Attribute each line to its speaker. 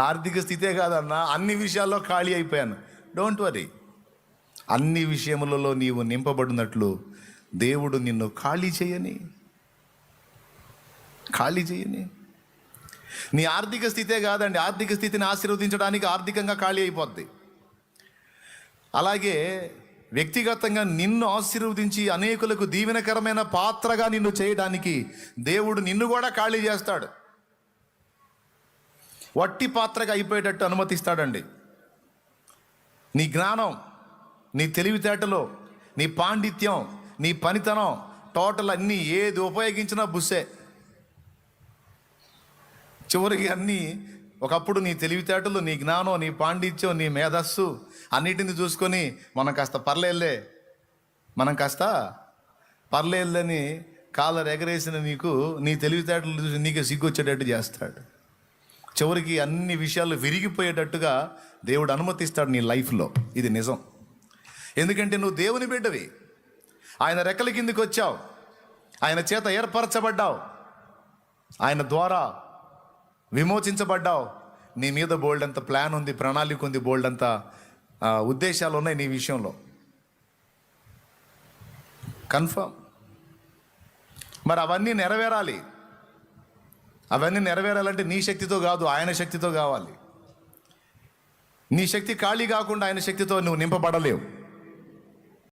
Speaker 1: ఆర్థిక స్థితే కాదన్నా అన్ని విషయాల్లో ఖాళీ అయిపోయాను. డోంట్ వరీ అన్ని విషయములలో నీవు నింపబడినట్లు దేవుడు నిన్ను ఖాళీ చేయని. ఖాళీ చేయని. నీ ఆర్థిక స్థితే కాదండి. ఆర్థిక స్థితిని ఆశీర్వదించడానికి ఆర్థికంగా ఖాళీ అయిపోద్ది. అలాగే వ్యక్తిగతంగా నిన్ను ఆశీర్వదించి అనేకులకు దీవెనకరమైన పాత్రగా నిన్ను చేయడానికి దేవుడు నిన్ను కూడా ఖాళీ చేస్తాడు. వట్టి పాత్రగా అయిపోయేటట్టు అనుమతిస్తాడండి. నీ జ్ఞానం నీ తెలివితేటలో నీ పాండిత్యం నీ పనితనం టోటల్ అన్నీ ఏది ఉపయోగించినా బుస్సే. చివరికి అన్నీ ఒకప్పుడు నీ తెలివితేటలు నీ జ్ఞానం నీ పాండిత్యం నీ మేధస్సు అన్నిటిని చూసుకొని మనం కాస్త పర్లేదులే. మనం కాస్త పర్లేదులని కాలర్ ఎగరేసిన నీకు నీ తెలివితేటలు చూసి నీకే సిగ్గొచ్చేటట్టు చేస్తాడు. చివరికి అన్ని విషయాలు విరిగిపోయేటట్టుగా దేవుడు అనుమతిస్తాడు నీ లైఫ్లో. ఇది నిజం. ఎందుకంటే నువ్వు దేవుని బిడ్డవి. ఆయన రెక్కల కిందికి వచ్చావు. ఆయన చేత ఏర్పరచబడ్డావు. ఆయన ద్వారా విమోచించబడ్డావు. నీ మీద బోల్డ్ అంత ప్లాన్ ఉంది ప్రణాళిక ఉంది బోల్డ్ అంత ఉద్దేశాలు ఉన్నాయి నీ విషయంలో. కన్ఫర్మ్ మరి అవన్నీ నెరవేరాలి. అవన్నీ నెరవేరాలంటే నీ శక్తితో కాదు ఆయన శక్తితో కావాలి. నీ శక్తి ఖాళీ కాకుండా ఆయన శక్తితో నువ్వు నింపబడలేవు.